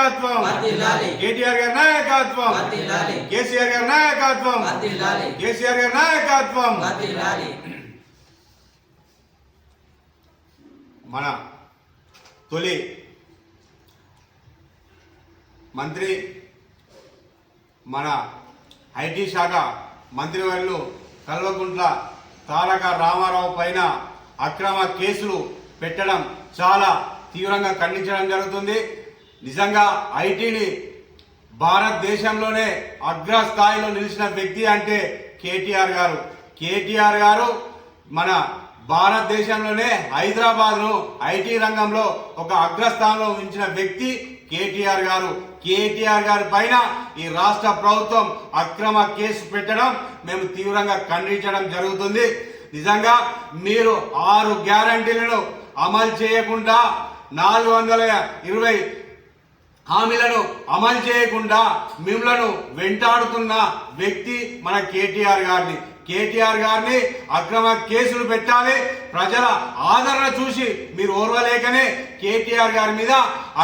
నాయకత్వం. కేటీఆర్ గారి నాయకత్వం. కేసీఆర్ గారి నాయకత్వం. కేసీఆర్ గారి నాయకత్వం. మన తొలి మంత్రి మన ఐటీ శాఖ మంత్రివర్యులు కల్వకుంట్ల తారక రామారావు పైన అక్రమ కేసులు పెట్టడం చాలా తీవ్రంగా ఖండించడం జరుగుతుంది నిజంగా ఐటీని భారతదేశంలోనే అగ్రస్థాయిలో నిలిచిన వ్యక్తి అంటే కేటీఆర్ గారు. కేటీఆర్ గారు మన భారతదేశంలోనే హైదరాబాద్ను ఐటీ రంగంలో ఒక అగ్రస్థానంలో ఉంచిన వ్యక్తి కేటీఆర్ గారు. కేటీఆర్ గారి పైన ఈ రాష్ట్ర ప్రభుత్వం అక్రమ కేసు పెట్టడం మేము తీవ్రంగా ఖండించడం జరుగుతుంది. నిజంగా మీరు ఆరు గ్యారంటీలను అమలు చేయకుండా నాలుగు వందల ఇరవై హామీలను అమలు చేయకుండా మిమ్మలను వెంటాడుతున్న వ్యక్తి మన కేటీఆర్ గారిని. కేటీఆర్ గారిని అక్రమ కేసులు పెట్టాలి. ప్రజల ఆదరణ చూసి మీరు ఓర్వలేకనే కేటీఆర్ గారి మీద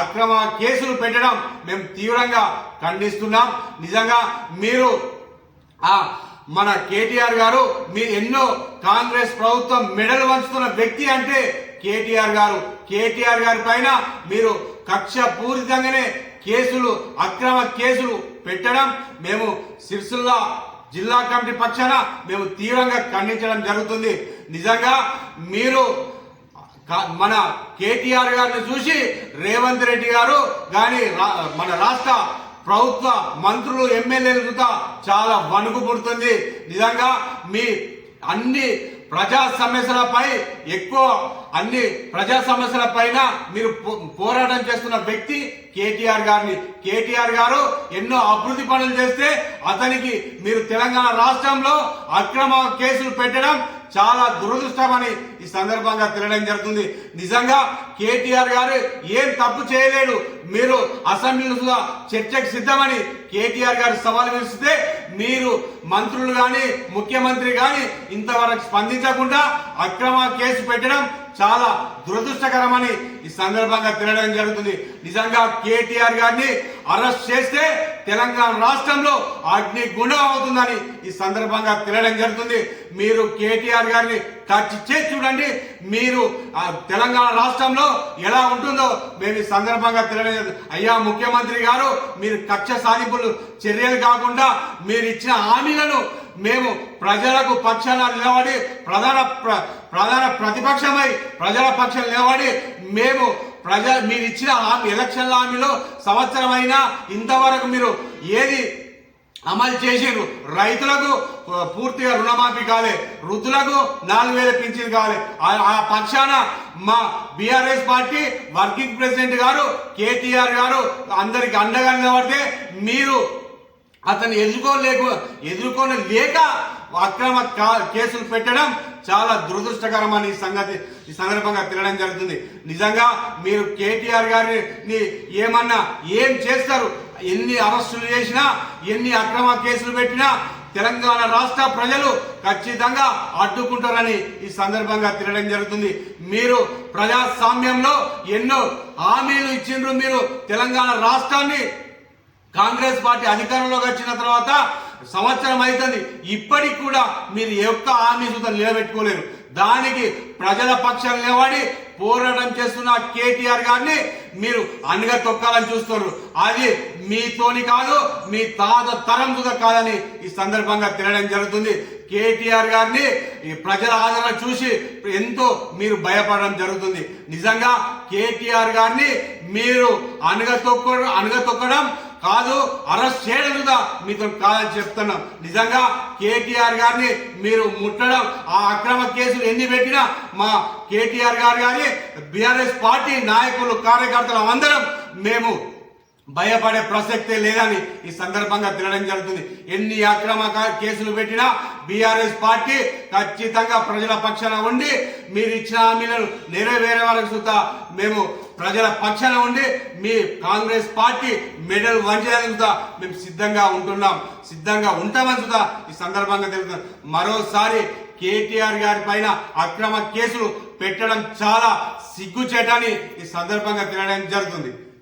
అక్రమ కేసులు పెట్టడం మేము తీవ్రంగా ఖండిస్తున్నాం. నిజంగా మీరు ఆ మన కేటీఆర్ గారు మీరు ఎన్నో కాంగ్రెస్ ప్రభుత్వం మెడలు వంచుతున్న వ్యక్తి అంటే కేటీఆర్ గారు. కేటీఆర్ గారి పైన మీరు కక్ష పూరితంగానే కేసులు అక్రమ కేసులు పెట్టడం మేము సిరిసిల్ల జిల్లా కమిటీ పక్షాన మేము తీవ్రంగా ఖండించడం జరుగుతుంది. నిజంగా మీరు మన కేటీఆర్ గారిని చూసి రేవంత్ రెడ్డి గారు కానీ మన రాష్ట్ర ప్రభుత్వ మంత్రులు ఎమ్మెల్యేలు కూడా చాలా వణుకు పుడుతుంది. నిజంగా మీ అన్ని ప్రజా సమస్యలపై ఎక్కువ అన్ని ప్రజా సమస్యల పైన మీరు పో- పోరాటం చేస్తున్న వ్యక్తి కేటీఆర్ గారిని. కేటీఆర్ గారు ఎన్నో అభివృద్ధి పనులు చేస్తే అతనికి మీరు తెలంగాణ రాష్ట్రంలో అక్రమ కేసులు పెట్టడం చాలా దురదృష్టమని ఈ సందర్భంగా తెలియడం జరుగుతుంది. నిజంగా కేటీఆర్ గారు ఏం తప్పు చేయలేడు. మీరు అసెంబ్లీలో చర్చకు సిద్ధమని కేటీఆర్ గారు సవాల్ విసిస్తే మీరు మంత్రులు కానీ ముఖ్యమంత్రి కానీ ఇంతవరకు స్పందించకుండా అక్రమ కేసు పెట్టడం చాలా దురదృష్టకరమని ఈ సందర్భంగా తెలియడం జరుగుతుంది. నిజంగా కేటీఆర్ గారిని అరెస్ట్ చేస్తే తెలంగాణ రాష్ట్రంలో అగ్ని గుండం అవుతుందని ఈ సందర్భంగా తెలియడం జరుగుతుంది. మీరు కేటీఆర్ గారిని టచ్ చేసి చూడండి. మీరు ఆ తెలంగాణ రాష్ట్రంలో ఎలా ఉంటుందో మేము ఈ సందర్భంగా తెలియడం అయ్యా ముఖ్యమంత్రి గారు మీరు కక్ష సాధింపులు చర్యలు కాకుండా మీరు ఇచ్చిన హామీలను మేము ప్రజలకు పక్షాన నిలబడి ప్రధాన ప్ర- ప్రధాన ప్రతిపక్షమై ప్రజల పక్షం నిలబడి మేము ప్రజ మీరు ఇచ్చిన హామీ ఎలక్షన్ల హామీలో సంవత్సరమైనా ఇంతవరకు మీరు ఏది అమలు చేసిరు రైతులకు పూర్తిగా రుణమాఫీ కాలే. వృద్ధులకు నాలుగు వేల పింఛన్ కాలే. ఆ- పక్షాన మా బీఆర్ఎస్ పార్టీ వర్కింగ్ ప్రెసిడెంట్ గారు కేటీఆర్ గారు అందరికి అండగా నిలబడితే మీరు అతను ఎదుర్కోలేక ఎదుర్కోలేక అక్రమ కేసులు పెట్టడం చాలా దురదృష్టకరమని ఈ సంగతి ఈ సందర్భంగా తినడం జరుగుతుంది. నిజంగా మీరు కేటీఆర్ గారిని ఏమన్నా ఏం చేస్తారు? ఎన్ని అరెస్టులు చేసినా ఎన్ని అక్రమ కేసులు పెట్టినా తెలంగాణ రాష్ట్ర ప్రజలు ఖచ్చితంగా అడ్డుకుంటారని ఈ సందర్భంగా తినడం జరుగుతుంది. మీరు ప్రజాస్వామ్యంలో ఎన్నో హామీలు ఇచ్చిండ్రు మీరు తెలంగాణ రాష్ట్రాన్ని. కాంగ్రెస్ పార్టీ అధికారంలోకి వచ్చిన తర్వాత సంవత్సరం అవుతుంది ఇప్పటికి కూడా మీరు యొక్క హామీ సుతం నిలబెట్టుకోలేరు. దానికి ప్రజల పక్షాలు నిలబడి పోరాటం చేస్తున్న కేటీఆర్ గారిని మీరు అనగా తొక్కాలని చూస్తున్నారు. అది మీతోని కాదు మీ తాత తరం సుత కాదని ఈ సందర్భంగా తినడం జరుగుతుంది. కేటీఆర్ గారిని ఈ ప్రజల ఆదరణ చూసి ఎంతో మీరు భయపడడం జరుగుతుంది. నిజంగా కేటీఆర్ గారిని మీరు అనగతొక్క అనగతొక్కడం కాదు అరెస్ట్ చేయడం కూడా మీతో కాదని చెప్తున్నాం. నిజంగా కేటీఆర్ గారిని మీరు ముట్టడం ఆ అక్రమ కేసులు ఎన్ని పెట్టినా మా కేటీఆర్ గారు కానీ బీఆర్ఎస్ పార్టీ నాయకులు కార్యకర్తలు అందరం మేము భయపడే ప్రసక్తే లేదని ఈ సందర్భంగా తినడం జరుగుతుంది. ఎన్ని అక్రమ కేసులు పెట్టినా బీఆర్ఎస్ పార్టీ ఖచ్చితంగా ప్రజల పక్షాన ఉండి మీరు ఇచ్చిన హామీలను నెరవేరే వరకు సుతా మేము ప్రజల పక్షాన ఉండి మీ కాంగ్రెస్ పార్టీ మెడల్ వంచడానికి మేము సిద్ధంగా ఉంటున్నాం. సిద్ధంగా ఉంటామని చూద్దా ఈ సందర్భంగా తెలుస్తుంది మరోసారి కేటీఆర్ గారి పైన అక్రమ కేసులు పెట్టడం చాలా సిగ్గుచేటని ఈ సందర్భంగా తినడం జరుగుతుంది.